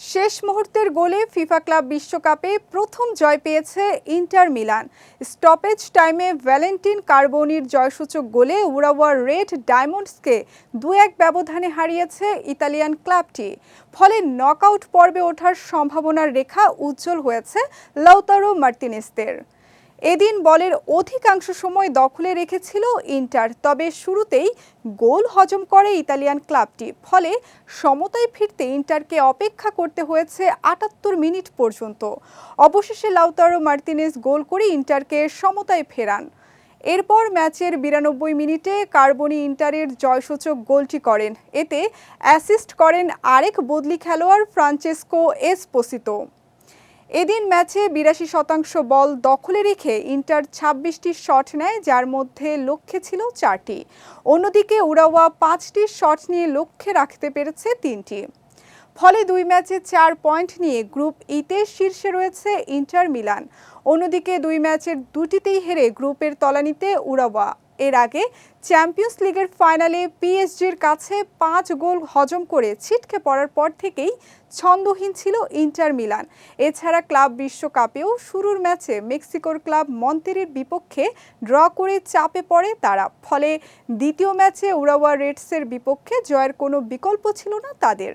শেষ মুহূর্তের গোলে ফিফা ক্লাব বিশ্বকাপে প্রথম জয় পেয়েছে ইন্টার মিলান। স্টপেজ টাইমে ভ্যালেন্টিন কার্বনির জয়সূচক গোলে উরাওয়ার রেড ডায়মন্ডসকে দু এক ব্যবধানে হারিয়েছে ইতালিয়ান ক্লাবটি। ফলে নকআউট পর্বে ওঠার সম্ভাবনার রেখা উজ্জ্বল হয়েছে লৌতারো মার্তিনেসদের এদিন বলের অধিকাংশ সময় দখলে রেখেছিল ইন্টার, তবে শুরুতেই গোল হজম করে ইতালিয়ান ক্লাবটি। ফলে সমতায় ফিরতে ইন্টারকে অপেক্ষা করতে হয়েছে আটাত্তর মিনিট পর্যন্ত। অবশেষে লাউতারো মার্তিনেস গোল করে ইন্টারকে সমতায় ফেরান। এরপর ম্যাচের বিরানব্বই মিনিটে কার্বনি ইন্টারের জয়সূচক গোলটি করেন। এতে অ্যাসিস্ট করেন আরেক বদলি খেলোয়াড় ফ্রাঞ্চেসকো এসপোসিতো। এদিন ম্যাচে বিরাশি শতাংশ বল দখলে রেখে ইন্টার ছাব্বিশটি শট নেয়, যার মধ্যে লক্ষ্যে ছিল চারটি। অন্যদিকে উড়াওয়া পাঁচটি শট নিয়ে লক্ষ্যে রাখতে পেরেছে তিনটি। ফলে দুই ম্যাচে চার পয়েন্ট নিয়ে গ্রুপ ইতে শীর্ষে রয়েছে ইন্টার মিলান। অন্যদিকে দুই ম্যাচের দুটিতেই হেরে গ্রুপের তলানিতে উরাওয়া। এর আগে চ্যাম্পিয়ন্স লিগের ফাইনালে পিএসজির কাছে পাঁচ গোল হজম করে ছিটকে পড়ার পর থেকেই ছন্দহীন ছিল ইন্টার মিলান। এছাড়া ক্লাব বিশ্বকাপেও শুরুর ম্যাচে মেক্সিকোর ক্লাব মন্তেরের বিপক্ষে ড্র করে চাপে পড়ে তারা। ফলে দ্বিতীয় ম্যাচে উরাওয়া রেডসের বিপক্ষে জয়ের কোনো বিকল্প ছিল না তাদের।